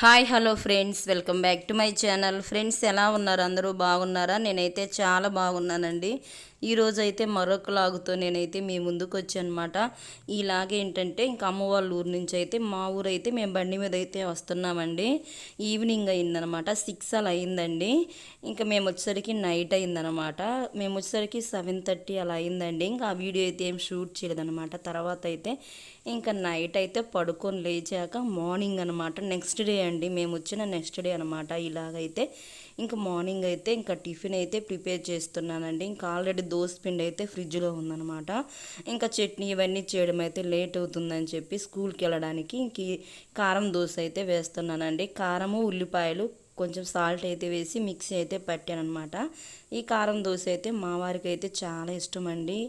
Hi hello friends. Welcome back to my channel. Friends ఎలా ఉన్నారు? అందరూ బాగున్నారా? నేనైతే చాలా బాగున్నానండి. ఈరోజు అయితే మరొక లాగుతో నేనైతే మీ ముందుకు వచ్చానమాట ఈ లాగ్ ఏంటంటే ఇంకా అమ్మ వాళ్ళ ఊరు నుంచి అయితే మా ఊరు అయితే మేము బండి మీద అయితే వస్తున్నామండి. ఈవినింగ్ అయిందనమాట. సిక్స్ అలా అయిందండి. ఇంకా మేము వచ్చేసరికి నైట్ అయిందనమాట. మేము వచ్చేసరికి సెవెన్ థర్టీ అలా అయిందండి. ఇంకా ఆ వీడియో అయితే ఏం షూట్ చేయలేదనమాట. తర్వాత అయితే ఇంకా నైట్ అయితే పడుకొని లేచాక మార్నింగ్ అనమాట. నెక్స్ట్ డే అండి. మేము వచ్చిన నెక్స్ట్ డే అనమాట. ఇలాగైతే ఇంకా మార్నింగ్ అయితే ఇంకా టిఫిన్ అయితే ప్రిపేర్ చేస్తున్నానండి. ఇంకా ఆల్రెడీ దోశ పిండి అయితే ఫ్రిడ్జ్లో ఉందన్నమాట. ఇంకా చట్నీ ఇవన్నీ చేయడం అయితే లేట్ అవుతుందని చెప్పి స్కూల్కి వెళ్ళడానికి ఇంక కారం దోశ అయితే వేస్తున్నానండి. కారము ఉల్లిపాయలు కొంచెం సాల్ట్ అయితే వేసి మిక్సీ అయితే పెట్టానమాట ఈ కారం దోశ అయితే మా వారికి అయితే చాలా ఇష్టం అండి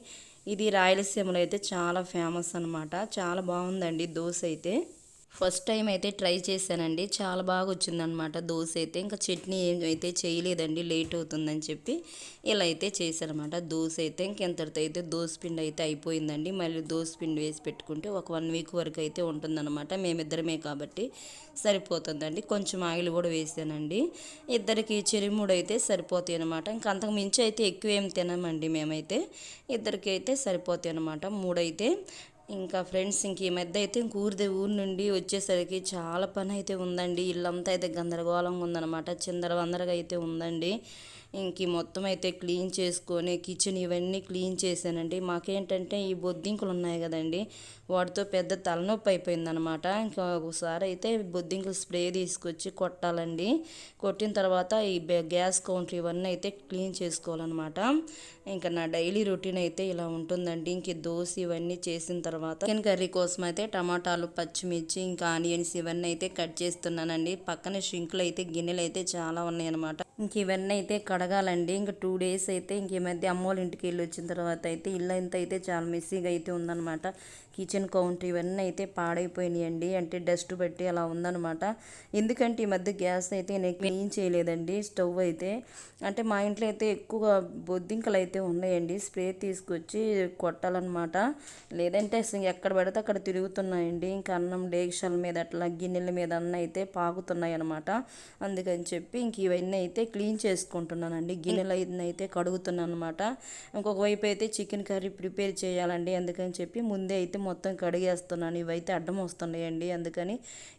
ఇది రాయలసీమలో అయితే చాలా ఫేమస్ అనమాట చాలా బాగుందండి దోశ అయితే. ఫస్ట్ టైం అయితే ట్రై చేశానండి. చాలా బాగా వచ్చిందనమాట దోశ అయితే ఇంకా చట్నీ ఏం అయితే చేయలేదండి లేట్ అవుతుందని చెప్పి ఇలా అయితే చేశానమాట దోశ అయితే ఇంకెంతటితో అయితే దోశ పిండి అయితే అయిపోయిందండి. మళ్ళీ దోశ పిండి వేసి పెట్టుకుంటే ఒక వన్ వీక్ వరకు అయితే ఉంటుందన్నమాట. మేమిద్దరమే కాబట్టి సరిపోతుందండి. కొంచెం ఆయిల్ కూడా వేసానండి. ఇద్దరికి చెరిమూడు అయితే సరిపోతాయి అనమాట ఇంకా అంతకు మించి అయితే ఎక్కువ ఏం తినమండి మేమైతే. ఇద్దరికి అయితే సరిపోతాయి అనమాట మూడైతే ఇంకా ఫ్రెండ్స్ ఇంక ఈ మధ్య అయితే ఇంక ఊరిదే ఊరు నుండి వచ్చేసరికి చాలా పని అయితే ఉందండి. ఇల్లంతా అయితే గందరగోళంగా ఉందన్నమాట. చిందర వందరగా అయితే ఉందండి. ఇంక మొత్తం అయితే క్లీన్ చేసుకొని కిచెన్ ఇవన్నీ క్లీన్ చేశానండి. మాకేంటంటే ఈ బొద్దింకలు ఉన్నాయి కదండి వాటితో పెద్ద తలనొప్పి అయిపోయిందనమాట. ఇంకా ఒకసారి అయితే బొద్దింకలు స్ప్రే తీసుకొచ్చి కొట్టాలండి. కొట్టిన తర్వాత ఈ గ్యాస్ కౌంటర్ ఇవన్నీ అయితే క్లీన్ చేసుకోవాలన్నమాట ఇంకా నా డైలీ రొటీన్ అయితే ఇలా ఉంటుందండి. ఇంక దోశ ఇవన్నీ చేసిన తర్వాత చికెన్ కర్రీ కోసం అయితే టమాటాలు పచ్చిమిర్చి ఇంకా ఆనియన్స్ ఇవన్నీ అయితే కట్ చేస్తున్నానండి. పక్కన షింకులు అయితే గిన్నెలు అయితే చాలా ఉన్నాయి అనమాట ఇంక ఇవన్నీ అయితే కడగాలండి. ఇంకా టూ డేస్ అయితే ఇంక ఈ మధ్య అమ్మోళ్ళ ఇంటికి వెళ్ళి వచ్చిన తర్వాత అయితే ఇల్లు అంతా అయితే చాలా మెస్సీగా అయితే ఉందన్నమాట. కిచెన్ కౌంటర్ ఇవన్నీ అయితే పాడైపోయినాయండి. అంటే డస్ట్ పెట్టి అలా ఉందనమాట ఎందుకంటే ఈ మధ్య గ్యాస్ అయితే నేను క్లీన్ చేయలేదండి స్టవ్ అయితే. అంటే మా ఇంట్లో అయితే ఎక్కువ బొద్దింకలు అయితే ఉన్నాయండి. స్ప్రే తీసుకొచ్చి కొట్టాలన్నమాట. లేదంటే అసలు ఎక్కడ పడితే అక్కడ తిరుగుతున్నాయండి. ఇంకా అన్నం డేక్షల మీద అట్లా గిన్నెల మీద అన్న అయితే పాకుతున్నాయి అనమాట అందుకని చెప్పి ఇంక ఇవన్నీ అయితే క్లీన్ చేసుకుంటున్నానండి. గిన్నెలు అయితే కడుగుతున్నాను అనమాట ఇంకొక వైపు అయితే చికెన్ కర్రీ ప్రిపేర్ చేయాలండి. అందుకని చెప్పి ముందే అయితే మొత్తం కడిగేస్తున్నాను. ఇవైతే అడ్డం వస్తున్నాయండి. అందుకని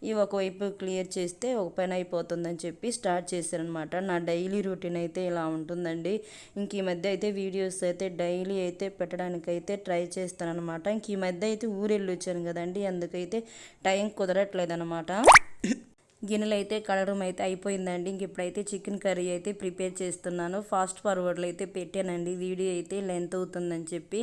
ఇవి ఒకవైపు క్లియర్ చేస్తే ఒక పైన అయిపోతుందని చెప్పి స్టార్ట్ చేశారనమాట. నా డైలీ రొటీన్ అయితే ఇలా ఉంటుందండి. ఇంక ఈ మధ్య అయితే వీడియోస్ అయితే డైలీ అయితే పెట్టడానికైతే ట్రై చేస్తానమాట ఇంక ఈ మధ్య అయితే ఊరెళ్ళి వచ్చాను కదండి. అందుకైతే టైం కుదరట్లేదు అనమాట గిన్నెలు అయితే కడగడం అయితే అయిపోయిందండి. ఇంక ఇప్పుడైతే చికెన్ కర్రీ అయితే ప్రిపేర్ చేస్తున్నాను. ఫాస్ట్ ఫార్వర్డ్లో అయితే పెట్టానండి. వీడియో అయితే లెంత్ అవుతుందని చెప్పి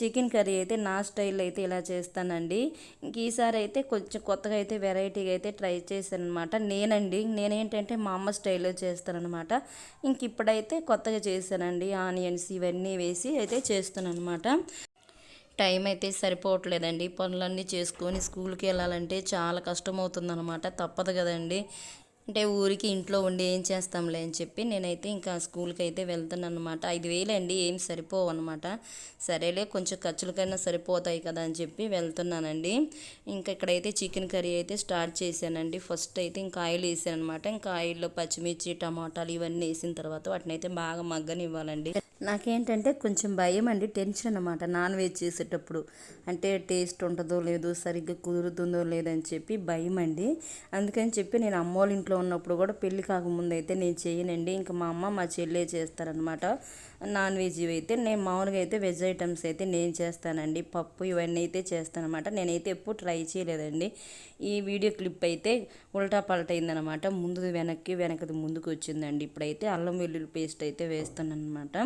చికెన్ కర్రీ అయితే నా స్టైల్ అయితే ఇలా చేస్తానండి. ఇంక ఈసారి అయితే కొంచెం కొత్తగా అయితే వెరైటీగా అయితే ట్రై చేశాను అనమాట నేనండి నేనేంటంటే మా అమ్మ స్టైల్లో చేస్తానమాట ఇంక ఇప్పుడైతే కొత్తగా చేశానండి. ఆనియన్స్ ఇవన్నీ వేసి అయితే చేస్తాను అనమాట టైం అయితే సరిపోవట్లేదండి. పనులన్నీ చేసుకొని స్కూల్కి వెళ్ళాలంటే చాలా కష్టం అవుతుందన్నమాట తప్పదు కదండి. అంటే ఊరికి ఇంట్లో ఉండి ఏం చేస్తాంలే అని చెప్పి నేనైతే ఇంకా స్కూల్కి అయితే వెళ్తాను అనమాట ఐదు వేలు అండి ఏం సరిపోవు అనమాట సరేలే కొంచెం ఖర్చులకైనా సరిపోతాయి కదా అని చెప్పి వెళ్తున్నానండి. ఇంకా ఇక్కడైతే చికెన్ కర్రీ అయితే స్టార్ట్ చేశానండి. ఫస్ట్ అయితే ఇంకా ఆయిల్ వేసాను అనమాట ఇంకా ఆయిల్లో పచ్చిమిర్చి టమాటాలు ఇవన్నీ వేసిన తర్వాత వాటిని అయితే బాగా మగ్గనివ్వాలండి. నాకేంటంటే కొంచెం భయం అండి టెన్షన్ అనమాట నాన్ వెజ్ చేసేటప్పుడు. అంటే టేస్ట్ ఉంటుందో లేదో సరిగ్గా కుదురుతుందో లేదని చెప్పి భయం అండి. అందుకని చెప్పి నేను అమ్మోళ్ళ ఇంట్లో ఉన్నప్పుడు కూడా పెళ్ళి కాకముందు అయితే నేను చేయనండి. ఇంకా మా అమ్మ మా చెల్లె చేస్తారనమాట నాన్ వెజ్ అయితే నేను మామూలుగా అయితే వెజ్ ఐటమ్స్ అయితే నేను చేస్తానండి. పప్పు ఇవన్నీ అయితే చేస్తానమాట నేనైతే ఎప్పుడు ట్రై చేయలేదండి. ఈ వీడియో క్లిప్ అయితే ఉల్టా పల్టా అయిందనమాట ముందుది వెనక్కి వెనకది ముందుకు వచ్చిందండి. ఇప్పుడైతే అల్లం వెల్లుల్లి పేస్ట్ అయితే వేస్తాను అనమాట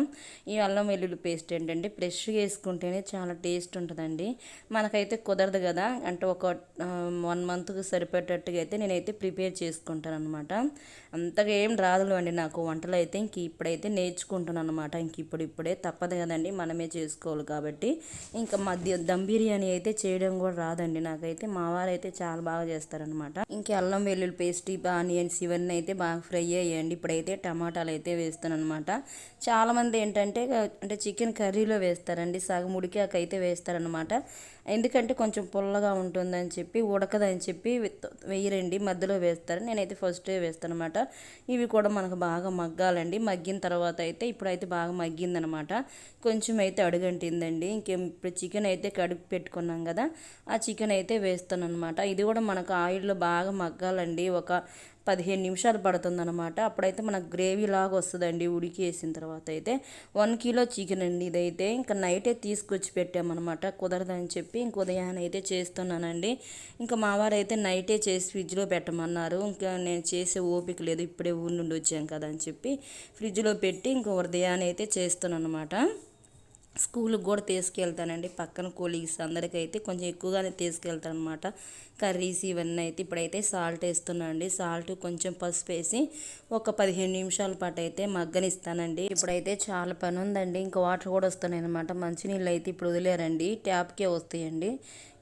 ఈ అల్లం వెల్లుల్లి పేస్ట్ ఏంటంటే ఫ్రెష్గా వేసుకుంటేనే చాలా టేస్ట్ ఉంటుందండి. మనకైతే కుదరదు కదా. అంటే ఒక వన్ మంత్కి సరిపడేటట్టుగా అయితే నేనైతే ప్రిపేర్ చేసుకుంటాను అనమాట అంతగా ఏం రాదులు అండి నాకు వంటలు అయితే. ఇంక ఇప్పుడైతే నేర్చుకుంటున్నాను అనమాట ఇంక ఇప్పుడు ఇప్పుడే తప్పదు కదండి మనమే చేసుకోవాలి కాబట్టి. ఇంకా మధ్య దమ్ బిర్యానీ అయితే చేయడం కూడా రాదండి నాకైతే. మావారు అయితే చాలా బాగా చేస్తారనమాట ఇంక అల్లం వెల్లుల్లి పేస్ట్ ఆనియన్స్ ఇవన్నీ అయితే బాగా ఫ్రై అయ్యాయండి. ఇప్పుడైతే టమాటాలు అయితే వేస్తాను అనమాట చాలామంది ఏంటంటే అంటే చికెన్ కర్రీలో వేస్తారండి సగం ఉడికాకైతే వేస్తారనమాట ఎందుకంటే కొంచెం పుల్లగా ఉంటుందని చెప్పి ఉడకదని చెప్పి వేయరండి మధ్యలో వేస్తారు. నేనైతే ఫస్ట్ వేస్తాను అనమాట ఇవి కూడా మనకు బాగా మగ్గాలండి. మగ్గిన తర్వాత అయితే ఇప్పుడైతే బాగా మగ్గిందనమాట. కొంచెం అయితే అడుగంటిందండి. ఇంకేం ఇప్పుడు చికెన్ అయితే కడుపు పెట్టుకున్నాం కదా ఆ చికెన్ అయితే వేస్తాను అనమాట ఇది కూడా మనకు ఆయిల్లో బాగా మగ్గాలండి. ఒక పదిహేను నిమిషాలు పడుతుందన్నమాట. అప్పుడైతే మనకు గ్రేవీ లాగా వస్తుందండి ఉడికి వేసిన తర్వాత అయితే. వన్ కిలో చికెన్ అండి ఇదైతే. ఇంకా నైటే తీసుకొచ్చి పెట్టామన్నమాట. కుదరదని చెప్పి ఇంక ఉదయాన్నైతే అయితే చేస్తున్నానండి. ఇంకా మా వారైతే నైటే చేసి ఫ్రిడ్జ్లో పెట్టమన్నారు. ఇంకా నేను చేసే ఓపిక లేదు. ఇప్పుడే ఊరి నుండి వచ్చాం కదా అని చెప్పి ఫ్రిడ్జ్లో పెట్టి ఇంకా ఉదయాన్నైతే అయితే చేస్తున్నాను అనమాట స్కూల్కి కూడా తీసుకెళ్తానండి. పక్కన కొలీగ్స్ అందరికైతే కొంచెం ఎక్కువగానే తీసుకెళ్తాను అనమాట కర్రీస్ ఇవన్నీ అయితే ఇప్పుడైతే సాల్ట్ వేస్తున్నాను అండి సాల్ట్ కొంచెం పసుపు వేసి ఒక పదిహేను నిమిషాల పాటు అయితే మగ్గనిస్తానండి. ఇప్పుడైతే చాలా పని ఉందండి. ఇంకా వాటర్ కూడా వస్తున్నాయి అనమాట మంచినీళ్ళు అయితే ఇప్పుడు వదిలేరండి. ట్యాప్కే వస్తాయండి.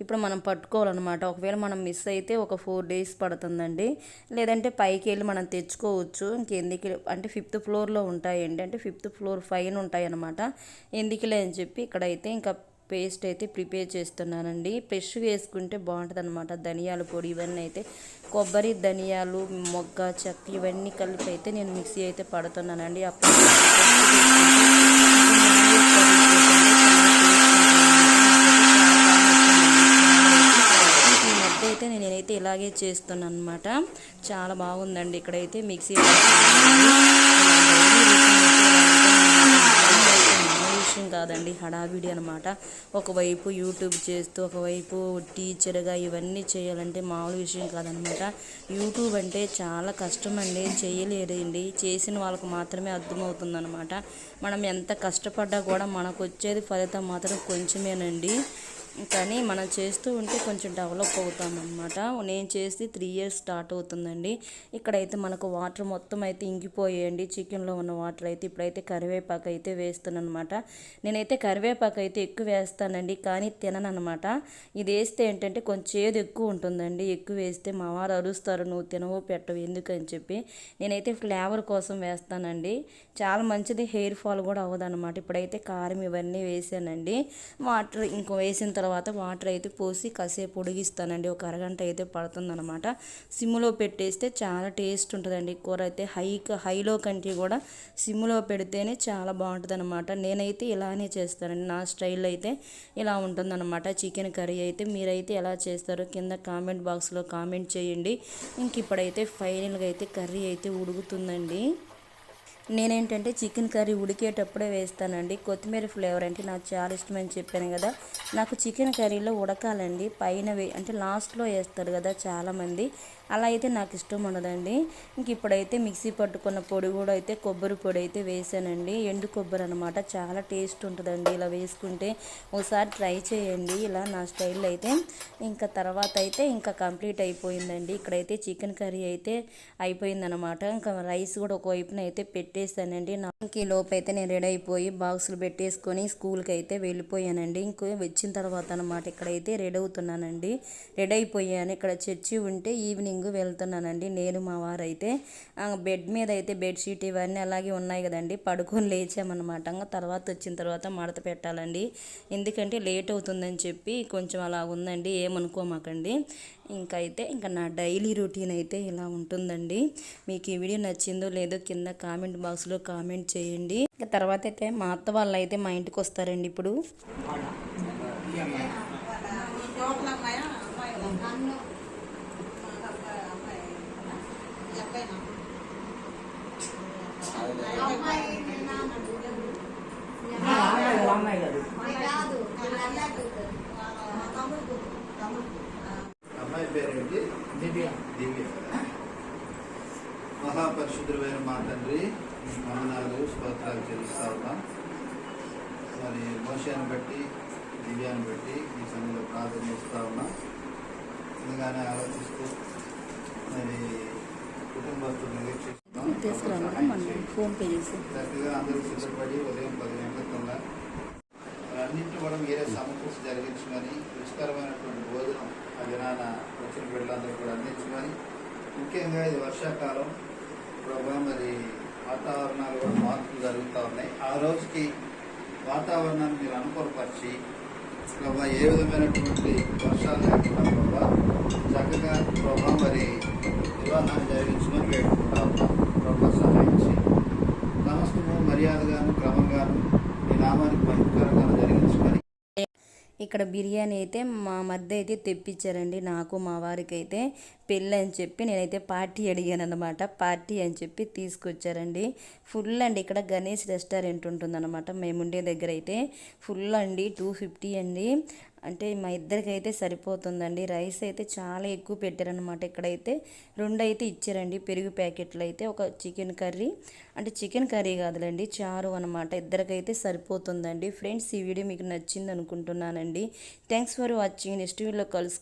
ఇప్పుడు మనం పట్టుకోవాలన్నమాట. ఒకవేళ మనం మిస్ అయితే ఒక ఫోర్ డేస్ పడుతుందండి. లేదంటే పైకి వెళ్ళి మనం తెచ్చుకోవచ్చు. ఇంకెందుకు అంటే ఫిఫ్త్ ఫ్లోర్లో ఉంటాయండి. అంటే ఫిఫ్త్ ఫ్లోర్ పైన ఉంటాయి అనమాట ఎందుకులే అని చెప్పి ఇక్కడైతే ఇంకా పేస్ట్ అయితే ప్రిపేర్ చేస్తున్నానండి. ఫ్రెష్ వేసుకుంటే బాగుంటుంది అనమాట ధనియాల పొడి ఇవన్నీ అయితే కొబ్బరి ధనియాలు మొగ్గ చెక్క ఇవన్నీ కలిపి అయితే నేను మిక్సీ అయితే పడుతున్నానండి. అప్పుడు ఈ మధ్య అయితే నేనైతే ఇలాగే చేస్తున్నాను అనమాట చాలా బాగుందండి. ఇక్కడైతే మిక్సీ విషయం కాదండి హడావిడి అనమాట ఒకవైపు యూట్యూబ్ చేస్తూ ఒకవైపు టీచర్గా ఇవన్నీ చేయాలంటే మామూలు విషయం కాదనమాట యూట్యూబ్ అంటే చాలా కష్టం అండి చేయలేరండి చేసిన వాళ్ళకు మాత్రమే అర్థమవుతుందనమాట మనం ఎంత కష్టపడ్డా కూడా మనకు వచ్చేది ఫలితం మాత్రం కొంచెమేనండి. కానీ మనం చేస్తూ ఉంటే కొంచెం డెవలప్ అవుతాం అనమాట నేను చేసి త్రీ ఇయర్స్ స్టార్ట్ అవుతుందండి. ఇక్కడైతే మనకు వాటర్ మొత్తం అయితే ఇంకిపోయాయండి. చికెన్లో ఉన్న వాటర్ అయితే ఇప్పుడైతే కరివేపాకు అయితే వేస్తాను అనమాట నేనైతే కరివేపాకు అయితే ఎక్కువ వేస్తానండి కానీ తినను అనమాట ఇది వేస్తే ఏంటంటే కొంచెం చేదు ఎక్కువ ఉంటుందండి. ఎక్కువ వేస్తే మా వారు అరుస్తారు నువ్వు తినవు పెట్టవు ఎందుకని చెప్పి. నేనైతే ఫ్లేవర్ కోసం వేస్తానండి. చాలా మంచిది హెయిర్ ఫాల్ కూడా అవ్వదన్నమాట. ఇప్పుడైతే కారం ఇవన్నీ వేసానండి. వాటర్ ఇంకో వేసిన తర్వాత తర్వాత వాటర్ అయితే పోసి కాసేపు ఉడిగిస్తానండి. ఒక అరగంట అయితే పడుతుందనమాట సిమ్లో పెట్టేస్తే చాలా టేస్ట్ ఉంటుందండి. కూర అయితే హై హైలో కంటే కూడా సిమ్లో పెడితేనే చాలా బాగుంటుంది అనమాట నేనైతే ఇలానే చేస్తానండి. నా స్టైల్ అయితే ఇలా ఉంటుందన్నమాట. చికెన్ కర్రీ అయితే మీరైతే ఎలా చేస్తారో కింద కామెంట్ బాక్స్లో కామెంట్ చేయండి. ఇంక ఇప్పుడైతే ఫైనల్గా అయితే కర్రీ అయితే ఉడుకుతుందండి. నేనేంటంటే చికెన్ కర్రీ ఉడికేటప్పుడే వేస్తానండి. కొత్తిమీర ఫ్లేవర్ అంటే నాకు చాలా ఇష్టమని చెప్పాను కదా. నాకు చికెన్ కర్రీలో ఉడకాలండి. పైన అంటే లాస్ట్లో వేస్తారు కదా చాలామంది. అలా అయితే నాకు ఇష్టం ఉండదండి. ఇంక ఇప్పుడైతే మిక్సీ పట్టుకున్న పొడి కూడా అయితే కొబ్బరి పొడి అయితే వేసానండి. ఎండు కొబ్బరి అనమాట చాలా టేస్ట్ ఉంటుందండి ఇలా వేసుకుంటే. ఒకసారి ట్రై చేయండి. ఇలా నా స్టైల్లో అయితే ఇంకా తర్వాత అయితే ఇంకా కంప్లీట్ అయిపోయిందండి. ఇక్కడైతే చికెన్ కర్రీ అయితే అయిపోయిందనమాట ఇంకా రైస్ కూడా ఒకవైపున అయితే పెట్టేసానండి నాకు ఈ లోపు అయితే నేను రెడీ అయిపోయి బాక్సులు పెట్టేసుకొని స్కూల్కి అయితే వెళ్ళిపోయానండి. ఇంకో వచ్చిన తర్వాత అనమాట ఇక్కడైతే రెడీ అవుతున్నానండి. రెడీ అయిపోయాను. ఇక్కడ చర్చి ఉంటే ఈవినింగ్ వెళ్తున్నానండి. నేను మా వారైతే బెడ్ మీద అయితే బెడ్షీట్ ఇవన్నీ అలాగే ఉన్నాయి కదండి. పడుకొని లేచామన్నమాట. తర్వాత వచ్చిన తర్వాత మడత పెట్టాలండి. ఎందుకంటే లేట్ అవుతుందని చెప్పి కొంచెం అలా ఉందండి. ఏమనుకోమాకండి. ఇంకా అయితే ఇంకా నా డైలీ రొటీన్ అయితే ఇలా ఉంటుందండి. మీకు ఈ వీడియో నచ్చిందో లేదో కింద కామెంట్ బాక్స్లో కామెంట్ చేయండి. ఇంకా తర్వాత అయితే మా అత్త వాళ్ళు అయితే మా ఇంటికి వస్తారండి ఇప్పుడు. అమ్మాయి పేరేంటి దివ్య. దివ్య. మహాపరిశుద్ధుడైన మా తండ్రి మీ వందనాలు స్తోత్రాలు చెల్లిస్తా ఉన్నాం. మరి మోషాన్ని బట్టి దివ్యాన్ని బట్టి ఈ సమయంలో ప్రార్థన చేస్తూ ఉన్నాం. ముందుగానే ఆలోచిస్తూ మరి కుటుంబస్తులు నిరీక్షిస్తున్నాం తీసుకురాను, సహాయం మళ్ళీ. చేసి. చక్కగా అందరూ సిద్ధపడి ఉదయం పది గంటలకల్లా అన్నింటి కూడా మీరే సమకూర్చి జరిగించమని రుచికరమైనటువంటి భోజనం ఆ వచ్చిన బిడ్డలందరూ కూడా అందించమని ముఖ్యంగా ఇది వర్షాకాలం. ప్రభా మరి వాతావరణాలు కూడా మార్పులు జరుగుతూ ఉన్నాయి. ఆ రోజుకి వాతావరణాన్ని మీరు అనుకూలపరిచి ప్రభా ఏ విధమైనటువంటి వర్షాలు లేకుండా ప్రభా చక్కగా ప్రభా మరి వివాహాన్ని జరిగించమని వేడుకుంటా ఉన్నాం ప్రభా సహాయించి సమస్తము మర్యాదగాను క్రమంగాను ఈ నామానికి మహిమకరంగా జరిగించమని ఇక్కడ బిర్యానీ అయితే మా మధ్య అయితే తెప్పించారండి. నాకు మా వారికి అయితే పెళ్ళి అని చెప్పి నేనైతే పార్టీ అడిగాను అనమాట పార్టీ అని చెప్పి తీసుకొచ్చారండి. ఫుల్ అండి ఇక్కడ గణేష్ రెస్టారెంట్ ఉంటుందన్నమాట. మేము ఉండే దగ్గర అయితే ఫుల్ అండి టూ ఫిఫ్టీ అండి. అంటే మా ఇద్దరికైతే సరిపోతుందండి. రైస్ అయితే చాలా ఎక్కువ పెట్టారనమాట ఇక్కడైతే రెండు అయితే ఇచ్చారండి. పెరుగు ప్యాకెట్లు అయితే ఒక చికెన్ కర్రీ. అంటే చికెన్ కర్రీ కాదులండి చారు అనమాట ఇద్దరికైతే సరిపోతుందండి. ఫ్రెండ్స్ ఈ వీడియో మీకు నచ్చింది అనుకుంటున్నానండి థ్యాంక్స్ ఫర్ వాచింగ్. నెక్స్ట్ వీడియోలో కలుసు